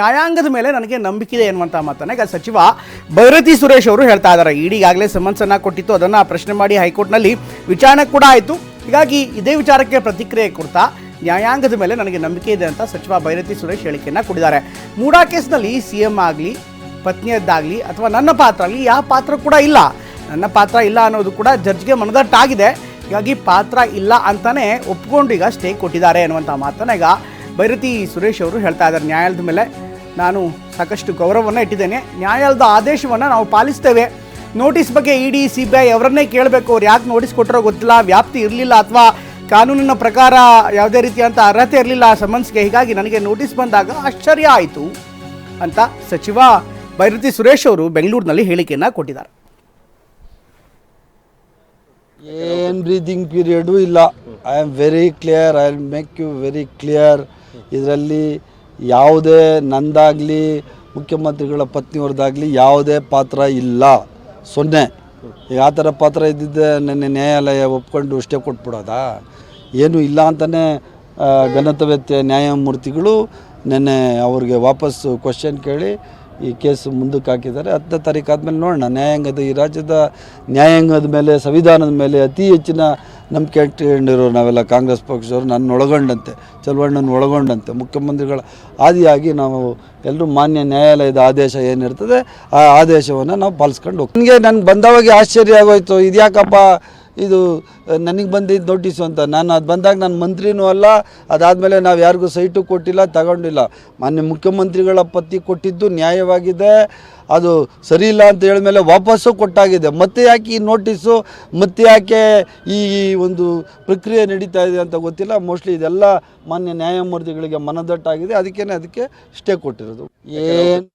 ನ್ಯಾಯಾಂಗದ ಮೇಲೆ ನನಗೆ ನಂಬಿಕೆ ಇದೆ ಎನ್ನುವಂಥ ಮಾತನ್ನ ಈಗ ಸಚಿವ ಭೈರತಿ ಸುರೇಶ್ ಅವರು ಹೇಳ್ತಾ ಇದ್ದಾರೆ. ಈಗಾಗಲೇ ಸಮನ್ಸ್ ಅನ್ನ ಕೊಟ್ಟಿತ್ತು, ಅದನ್ನ ಪ್ರಶ್ನೆ ಮಾಡಿ ಹೈಕೋರ್ಟ್ನಲ್ಲಿ ವಿಚಾರಣೆ ಕೂಡ ಆಯಿತು. ಹೀಗಾಗಿ ಇದೇ ವಿಚಾರಕ್ಕೆ ಪ್ರತಿಕ್ರಿಯೆ ಕೊಡ್ತಾ ನ್ಯಾಯಾಂಗದ ಮೇಲೆ ನನಗೆ ನಂಬಿಕೆ ಇದೆ ಅಂತ ಸಚಿವ ಭೈರತಿ ಸುರೇಶ್ ಹೇಳಿಕೆಯನ್ನ ಕೊಟ್ಟಿದ್ದಾರೆ. ಮೂಡಾ ಕೇಸ್ನಲ್ಲಿ ಸಿ ಎಂ ಆಗಲಿ, ಪತ್ನಿಯದ್ದಾಗಲಿ, ಅಥವಾ ನನ್ನ ಪಾತ್ರ ಆಗಲಿ, ಯಾವ ಪಾತ್ರ ಕೂಡ ಇಲ್ಲ. ನನ್ನ ಪಾತ್ರ ಇಲ್ಲ ಅನ್ನೋದು ಕೂಡ ಜಡ್ಜ್ಗೆ ಮನದಟ್ಟಾಗಿದೆ. ಹೀಗಾಗಿ ಪಾತ್ರ ಇಲ್ಲ ಅಂತಲೇ ಒಪ್ಕೊಂಡು ಈಗ ಸ್ಟೇ ಕೊಟ್ಟಿದ್ದಾರೆ ಅನ್ನುವಂಥ ಮಾತನ್ನ ಈಗ ಭೈರತಿ ಸುರೇಶ್ ಅವರು ಹೇಳ್ತಾ ಇದ್ದಾರೆ. ನ್ಯಾಯಾಲಯದ ಮೇಲೆ ನಾನು ಸಾಕಷ್ಟು ಗೌರವವನ್ನು ಇಟ್ಟಿದ್ದೇನೆ. ನ್ಯಾಯಾಲಯದ ಆದೇಶವನ್ನು ನಾವು ಪಾಲಿಸ್ತೇವೆ. ನೋಟಿಸ್ ಬಗ್ಗೆ ಇಡಿ ಸಿ ಬಿ ಐ ಅವರನ್ನೇ ಕೇಳಬೇಕು. ಅವ್ರು ಯಾಕೆ ನೋಟಿಸ್ ಕೊಟ್ಟರೋ ಗೊತ್ತಿಲ್ಲ. ವ್ಯಾಪ್ತಿ ಇರಲಿಲ್ಲ ಅಥವಾ ಕಾನೂನಿನ ಪ್ರಕಾರ ಯಾವುದೇ ರೀತಿಯಂಥ ಅರ್ಹತೆ ಇರಲಿಲ್ಲ ಆ ಸಮನ್ಸ್ಗೆ ಹೀಗಾಗಿ ನನಗೆ ನೋಟಿಸ್ ಬಂದಾಗ ಆಶ್ಚರ್ಯ ಆಯಿತು ಅಂತ ಸಚಿವ ಭೈರತಿ ಸುರೇಶ್ ಅವರು ಬೆಂಗಳೂರಿನಲ್ಲಿ ಹೇಳಿಕೆಯನ್ನು ಕೊಟ್ಟಿದ್ದಾರೆ. ಏನು ಬ್ರೀದಿಂಗ್ ಪೀರಿಯಡು ಇಲ್ಲ. I am very clear I will make you very clear ಇದರಲ್ಲಿ ಯಾವುದೇ ನಂದಾಗಲಿ, ಮುಖ್ಯಮಂತ್ರಿಗಳ ಪತ್ನಿಯವ್ರದ್ದಾಗಲಿ ಯಾವುದೇ ಪಾತ್ರ ಇಲ್ಲ. ಸೊನ್ನೆ. ಈಗ ಥರ ಪಾತ್ರ ಇದ್ದಿದ್ದೆ ನೆನ್ನೆ ನ್ಯಾಯಾಲಯ ಒಪ್ಕೊಂಡು ಸ್ಟೇ ಕೊಟ್ಬಿಡೋದಾ? ಏನೂ ಇಲ್ಲ ಅಂತಲೇ ಘನತವ್ಯತೆ ನ್ಯಾಯಮೂರ್ತಿಗಳು ನೆನ್ನೆ ಅವ್ರಿಗೆ ವಾಪಸ್ಸು ಕ್ವಶನ್ ಕೇಳಿ ಈ ಕೇಸು ಮುಂದಕ್ಕೆ ಹಾಕಿದ್ದಾರೆ. ಹತ್ತನೇ ತಾರೀಕು ಆದಮೇಲೆ ನೋಡೋಣ. ನ್ಯಾಯಾಂಗದ ಈ ರಾಜ್ಯದ ನ್ಯಾಯಾಂಗದ ಮೇಲೆ, ಸಂವಿಧಾನದ ಮೇಲೆ ಅತಿ ಹೆಚ್ಚಿನ ನಂಬಿಕೆ ಇಟ್ಕೊಂಡಿರೋ ನಾವೆಲ್ಲ ಕಾಂಗ್ರೆಸ್ ಪಕ್ಷದವರು ನನ್ನ ಒಳಗೊಂಡಂತೆ ಚಲುವಣ್ಣನ ಒಳಗೊಂಡಂತೆ, ಮುಖ್ಯಮಂತ್ರಿಗಳ ಆದಿಯಾಗಿ ನಾವು ಎಲ್ಲರೂ ಮಾನ್ಯ ನ್ಯಾಯಾಲಯದ ಆದೇಶ ಏನಿರ್ತದೆ, ಆ ಆದೇಶವನ್ನು ನಾವು ಪಾಲಿಸ್ಕೊಂಡು ಹೋಗ್ತೀವಿ. ನನಗೆ ನನ್ನ ಬಂದವಾಗಿ ಆಶ್ಚರ್ಯ ಆಗೋಯ್ತು, ಇದ್ಯಾಕಪ್ಪ ಇದು ನನಗೆ ಬಂದಿದ್ದು ನೋಟಿಸು ಅಂತ. ನಾನು ಅದು ಬಂದಾಗ ನಾನು ಮಂತ್ರಿನೂ ಅಲ್ಲ ಅದಾದಮೇಲೆ ನಾವು ಯಾರಿಗೂ ಸೈಟು ಕೊಟ್ಟಿಲ್ಲ ತಗೊಂಡಿಲ್ಲ. ಮಾನ್ಯ ಮುಖ್ಯಮಂತ್ರಿಗಳ ಪತ್ತಿ ಕೊಟ್ಟಿದ್ದು ನ್ಯಾಯವಾಗಿದೆ. ಅದು ಸರಿ ಇಲ್ಲ ಅಂತ ಹೇಳಿದ್ಮೇಲೆ ವಾಪಸ್ಸು ಕೊಟ್ಟಾಗಿದೆ. ಮತ್ತೆ ಯಾಕೆ ಈ ನೋಟಿಸು ಮತ್ತೆ ಯಾಕೆ ಈ ಒಂದು ಪ್ರಕ್ರಿಯೆ ನಡೀತಾ ಇದೆ ಅಂತ ಗೊತ್ತಿಲ್ಲ. ಮೋಸ್ಟ್ಲಿ ಇದೆಲ್ಲ ಮಾನ್ಯ ನ್ಯಾಯಮೂರ್ತಿಗಳಿಗೆ ಮನದಟ್ಟಾಗಿದೆ. ಅದಕ್ಕೇ ಅದಕ್ಕೆ ಸ್ಟೇ ಕೊಟ್ಟಿರೋದು. ಏನು